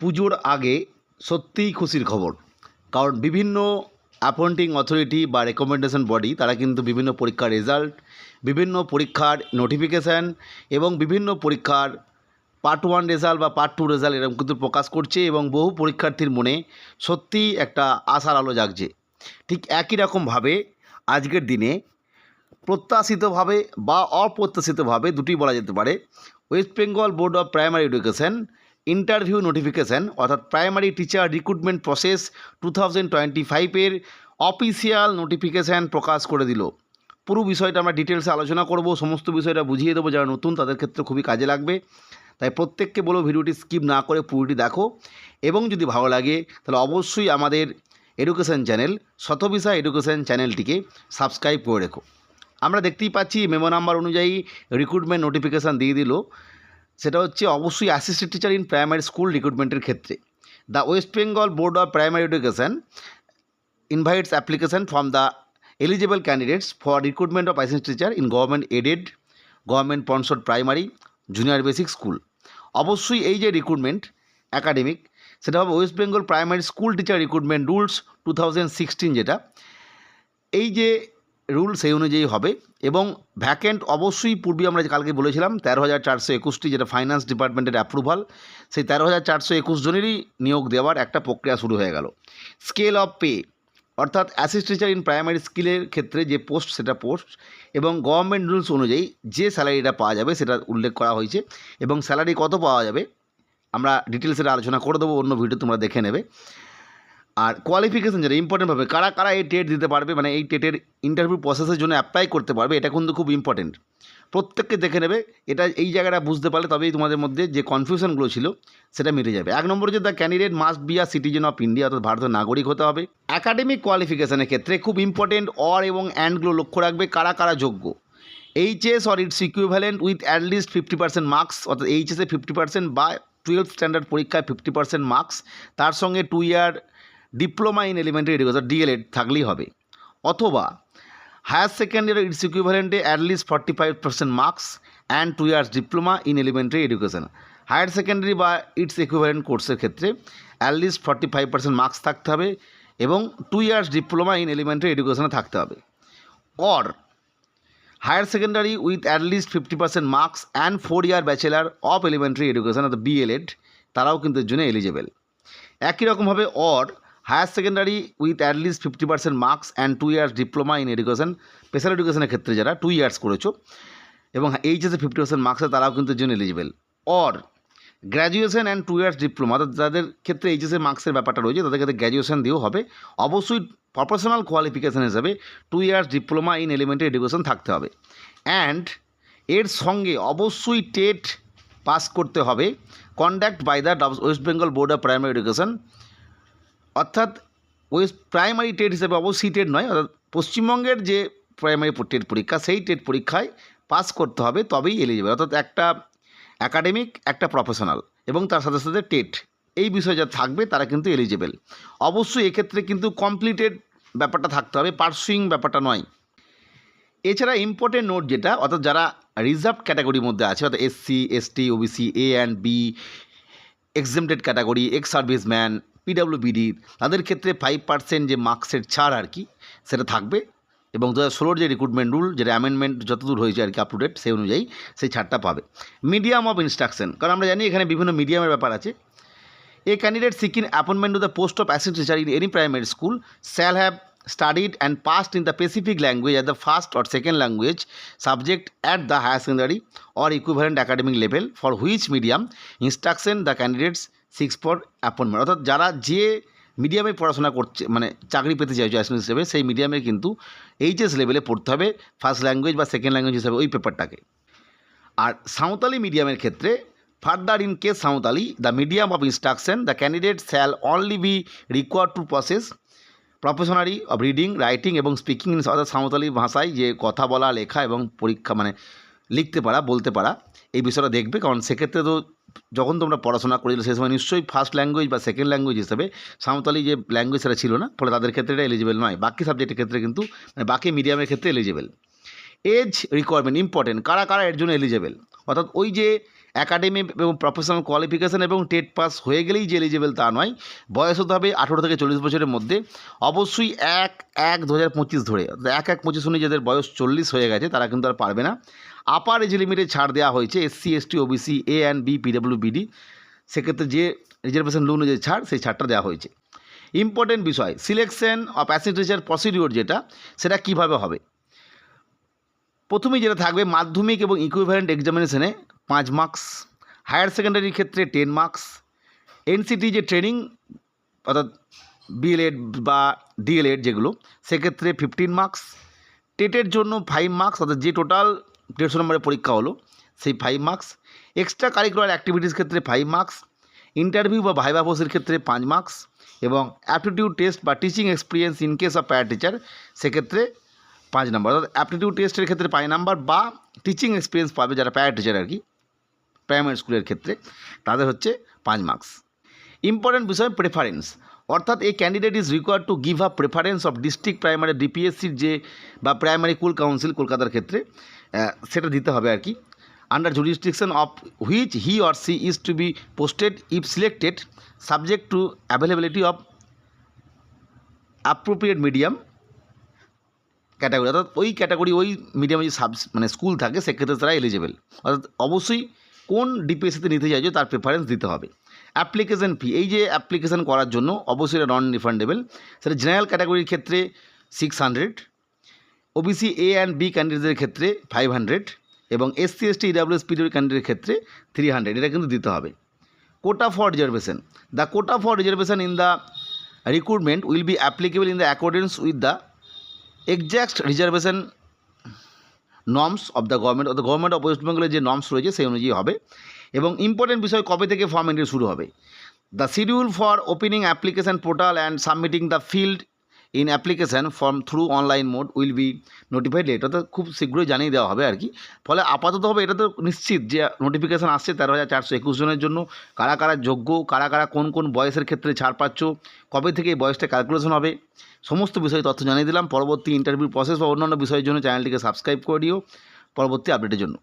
পুজোর আগে সত্যিই খুশির খবর। কারণ বিভিন্ন অ্যাপয়েন্টিং অথরিটি বা রেকমেন্ডেশন বডি তারা কিন্তু বিভিন্ন পরীক্ষার রেজাল্ট বিভিন্ন পরীক্ষার নোটিফিকেশান এবং বিভিন্ন পরীক্ষার পার্ট ওয়ান রেজাল্ট বা পার্ট টু রেজাল্ট এরকম কিন্তু প্রকাশ করছে এবং বহু পরীক্ষার্থীর মনে সত্যিই একটা আশার আলো জাগছে। ঠিক একই রকমভাবে আজকের দিনে প্রত্যাশিতভাবে বা অপ্রত্যাশিতভাবে দুটি বলা যেতে পারে West Bengal board of primary education interview notification অর্থাৎ primary teacher recruitment process two thousand twenty ফাইভের অফিসিয়াল নোটিফিকেশান প্রকাশ করে দিল। পুরো বিষয়টা আমরা ডিটেলসে আলোচনা করব, সমস্ত বিষয়টা বুঝিয়ে দেবো, যারা নতুন তাদের ক্ষেত্রে খুবই কাজে লাগবে। তাই প্রত্যেককে বলো ভিডিওটি স্কিপ না করে পুরোটি দেখো। এবং যদি ভালো লাগে, তাহলে অবশ্যই আমাদের এডুকেশন চ্যানেল শতবিশা এডুকেশন চ্যানেলটিকে সাবস্ক্রাইব করে রেখো। আমরা দেখতেই পাচ্ছি মেমো নাম্বার অনুযায়ী রিক্রুটমেন্ট নোটিফিকেশান দিয়ে দিল। সেটা হচ্ছে অবশ্যই assistant teacher in primary school রিক্রুটমেন্টের ক্ষেত্রে। The West Bengal board of primary education invites application from the eligible candidates for recruitment of assistant teacher in government aided government sponsored primary junior basic school অবশ্যই এই যে recruitment academic সেটা হবে West Bengal primary school teacher recruitment rules two thousand sixteen যেটা। এই যে rule সেই অনুযায়ী হবে এবং ভ্যাকেন্ট অবশ্যই পূর্বে আমরা কালকে বলেছিলাম, তেরো হাজার চারশো একুশটি যেটা ফাইন্যান্স ডিপার্টমেন্টের অ্যাপ্রুভাল সেই তেরো হাজার চারশো একুশ জনেরই নিয়োগ দেওয়ার একটা প্রক্রিয়া শুরু হয়ে গেল। স্কেল অফ পে অর্থাৎ অ্যাসিস্ট টিচার ইন প্রাইমারি স্কিলের ক্ষেত্রে যে পোস্ট সেটা পোস্ট এবং গভর্নমেন্ট রুলস অনুযায়ী যে স্যালারিটা পাওয়া যাবে সেটা উল্লেখ করা হয়েছে এবং স্যালারি কত পাওয়া যাবে, আমরা ডিটেলস এটা আলোচনা করে দেবো, অন্য ভিডিও তোমরা দেখে নেবে। আর কোয়ালিফিকেশান যেটা ইম্পর্টেন্টভাবে কারা কারা এই টেট দিতে পারবে মানে এই টেটের ইন্টারভিউ প্রসেসের জন্য অ্যাপ্লাই করতে পারবে, এটা কিন্তু খুব ইম্পর্টেন্ট প্রত্যেককে দেখে নেবে, এটা এই জায়গাটা বুঝতে পারলে তবেই তোমাদের মধ্যে যে কনফিউশনগুলো ছিল, সেটা মিটে যাবে। এক নম্বর যে the candidate must be a citizen of India অর্থাৎ ভারতের নাগরিক হতে হবে। অ্যাকাডেমিক কোয়ালিফিকেশানের ক্ষেত্রে খুব ইম্পর্টেন্ট অর এবং অ্যান্ডগুলো লক্ষ্য রাখবে, কারা কারা যোগ্য। HS or its equivalent with at least fifty percent marks অর্থাৎ এইচএসে ফিফটি পার্সেন্ট বা টুয়েলভ স্ট্যান্ডার্ড পরীক্ষায় ফিফটি পার্সেন্ট মার্কস তার সঙ্গে two year diploma in elementary education DElEd থাকলেই হবে। অথবা higher secondary its ইকুইভ্যালেন্টে at least forty five percent marks and two years diploma in elementary education higher secondary বা its equivalent কোর্সের ক্ষেত্রে at least forty five percent marks থাকতে হবে এবং two years diploma in elementary এডুকেশনে থাকতে হবে। Or higher secondary with at least fifty percent marks and four year bachelor of elementary education অর্থাৎ BElEd তারাও কিন্তু এর জন্য এলিজেবল একই রকমভাবে or higher secondary with at least fifty percent marks and two years diploma in education, special এডুকেশনের ক্ষেত্রে যারা টু ইয়ার্স করেছ এবং এইচএসে ফিফটি পার্সেন্ট মার্কসে তারাও কিন্তু জন্য eligible or graduation and two years diploma যাদের ক্ষেত্রে এইচএসে মার্কসের ব্যাপারটা রয়েছে তাদের ক্ষেত্রে গ্র্যাজুয়েশন দিয়েও হবে। অবশ্যই প্রফেশনাল কোয়ালিফিকেশান হিসাবে two years diploma in elementary education থাকতে হবে। অ্যান্ড এর সঙ্গে অবশ্যই টেট পাস করতে হবে। Conduct by the West Bengal board of primary education অর্থাৎ ওয়েস্ট প্রাইমারি টেট হিসেবে অবশ্যই টেট নয়, অর্থাৎ পশ্চিমবঙ্গের যে প্রাইমারি টেট পরীক্ষা, সেই টেট পরীক্ষায় পাস করতে হবে, তবেই এলিজিবল, অর্থাৎ একটা অ্যাকাডেমিক একটা প্রফেশনাল এবং তার সাথে সাথে টেট। এই বিষয় যা থাকবে, তারা কিন্তু এলিজিবল। অবশ্যই এক্ষেত্রে কিন্তু কমপ্লিটেড ব্যাপারটা থাকতে হবে পার্সুইং ব্যাপারটা নয়। এছাড়া ইম্পর্টেন্ট নোট যেটা, অর্থাৎ যারা রিজার্ভ ক্যাটাগরির মধ্যে আছে, অর্থাৎ SC ST OBC A and B exempted category ex serviceman PWBD তাদের ক্ষেত্রে ফাইভ পার্সেন্ট যে মার্কসের ছাড় আর কি, সেটা থাকবে। এবং দু হাজার যে রিক্রুটমেন্ট রুল যেটা অ্যামেন্ডমেন্ট যতদূর হয়েছে আর কি আপ টু ডেট সেই অনুযায়ী সেই ছাড়টা পাবে। মিডিয়াম অফ ইনস্ট্রাকশন কারণ আমরা জানি এখানে বিভিন্ন মিডিয়ামের ব্যাপার আছে। A candidate seeking appointment to the post of assistant in any primary school shall have studied and passed in the specific language as the first or second language subject at the higher secondary or equivalent academic level for which medium instruction the candidates seeks for appointment অর্থাৎ যারা যে মিডিয়ামে পড়াশোনা করছে মানে চাকরি পেতে চাইছে অ্যাসিস্ট্যান্ট হিসেবে, সেই মিডিয়ামে কিন্তু এইচএস লেভেলে পড়তে হবে ফার্স্ট ল্যাঙ্গুয়েজ বা সেকেন্ড ল্যাঙ্গুয়েজ হিসেবে ওই পেপারটাকে আর সাঁওতালি মিডিয়ামের ক্ষেত্রে further in case Santali the medium of instruction the candidate shall only be required to process proficiency of reading writing এবং স্পিকিং ইন অর্থাৎ সাঁওতালি ভাষায় যে কথা বলা, লেখা এবং পরীক্ষা মানে লিখতে পারা, বলতে পারা, এই বিষয়টা দেখবে। কারণ সেক্ষেত্রে তো যখন তোমরা পড়াশোনা করেছিলে, সেই সময় নিশ্চয়ই ফার্স্ট ল্যাঙ্গুয়েজ বা সেকেন্ড ল্যাঙ্গুয়েজ হিসেবে সাঁওতালি যে ল্যাঙ্গুয়েজ সেটা ছিল না, ফলে তাদের ক্ষেত্রে এটা এলিজিবল নয়। বাকি সাবজেক্টের ক্ষেত্রে কিন্তু মানে বাকি মিডিয়ামের ক্ষেত্রে এলিজিবল এজ রিকোয়ারমেন্ট ইম্পর্টেন্ট কারা কারা এর জন্য এলিজিবল অর্থাৎ ওই যে একাডেমি এবং প্রফেশনাল কোয়ালিফিকেশান এবং টেট পাস হয়ে গেলেই যে এলিজেবল তা নয়। বয়স হতে হবে আঠেরো থেকে চল্লিশ বছরের মধ্যে। অবশ্যই এক এক দু হাজার পঁচিশ ধরে, এক এক পঁচিশ অনুযায়ী যাদের বয়স চল্লিশ হয়ে গেছে তারা কিন্তু আর পারবে না। আপার এজ লিমিটে ছাড় দেওয়া হয়েছে SC, ST, OBC, A and B PW BD সেক্ষেত্রে যে রিজার্ভেশন লোন যে ছাড়, সেই ছাড়টা দেওয়া হয়েছে। ইম্পর্টেন্ট বিষয়, সিলেকশন অফ অ্যাসিড প্রসিডিওর যেটা, সেটা কীভাবে হবে? প্রথমেই যেটা থাকবে মাধ্যমিক এবং ইকুইভ্যালেন্ট এক্সামিনেশনে পাঁচ মার্কস হায়ার সেকেন্ডারির ক্ষেত্রে টেন মার্কস এনসিটি যে ট্রেনিং অর্থাৎ বিএলএড বা ডিএলএড যেগুলো, সেক্ষেত্রে ফিফটিন মার্কস টেটের জন্য ফাইভ মার্কস অর্থাৎ যে টোটাল দেড়শো নম্বরের পরীক্ষা হলো, সেই five marks extra curricular activities ক্ষেত্রে ফাইভ মার্কস ইন্টারভিউ বা ভাইবা পোস্টের ক্ষেত্রে পাঁচ মার্কস এবং অ্যাপটিটিউড টেস্ট বা teaching experience in case of para teacher সেক্ষেত্রে পাঁচ নাম্বার অর্থাৎ অ্যাপটিটিউড টেস্টের ক্ষেত্রে পাঁচ নাম্বার বা টিচিং এক্সপিরিয়েন্স পাবে যারা প্যারা টিচার আর কি। প্রাইমারি স্কুলের ক্ষেত্রে, তাদের হচ্ছে পাঁচ মার্কস ইম্পর্টেন্ট বিষয় প্রেফারেন্স অর্থাৎ এই candidate is required to give a preference of district primary ডিপিএসসির যে, বা প্রাইমারি কুল কাউন্সিল কলকাতার ক্ষেত্রে সেটা দিতে হবে আর কি। Under jurisdiction of which he or she is to be posted if selected subject to availability of appropriate medium category অর্থাৎ ওই ক্যাটাগরি ওই মিডিয়ামে যে সাব মানে স্কুল থাকে, সেক্ষেত্রে তারা এলিজেবল অর্থাৎ অবশ্যই কোন ডিপিএসসিতে নিতে চাইছো তার প্রেফারেন্স দিতে হবে। অ্যাপ্লিকেশন ফি এই যে অ্যাপ্লিকেশন করার জন্য অবশ্যই এটা নন রিফান্ডেবল সেটা জেনারেল ক্যাটাগরির ক্ষেত্রে six hundred OBC A and B ক্যান্ডিডেটদের ক্ষেত্রে ফাইভ হান্ড্রেড এবং এসসি এসটি ইডাব্লিউএস পিডিওর ক্যান্ডিডেটের ক্ষেত্রে থ্রি হান্ড্রেড এটা কিন্তু দিতে হবে। Quota for reservation the quota for reservation in the recruitment will be applicable in the accordance with the exact reservation norms of the government the government of West বেঙ্গলের যে norms রয়েছে, সেই অনুযায়ী হবে। এবং ইম্পর্টেন্ট বিষয়, কবে থেকে ফর্ম এন্ট্রি শুরু হবে? The schedule for opening application portal and submitting the filled in application form through online mode will be notified late অর্থাৎ খুব শীঘ্রই জানিয়ে দেওয়া হবে আর কি। ফলে আপাতত হবে, এটা তো নিশ্চিত যে নোটিফিকেশান আসছে তেরো হাজার চারশো একুশ জনের জন্য। কারা কারা যোগ্য, কারা কারা কোন কোন বয়সের ক্ষেত্রে ছাড় পাচ্ছ, কবে থেকে এই বয়সটা ক্যালকুলেশন হবে? সমস্ত বিষয়ে তথ্য জানিয়ে দিলাম। পরবর্তী ইন্টারভিউ প্রসেস বা অন্যান্য বিষয়ের জন্য চ্যানেলটিকে সাবস্ক্রাইব করে দিও। পরবর্তী আপডেটের জন্য।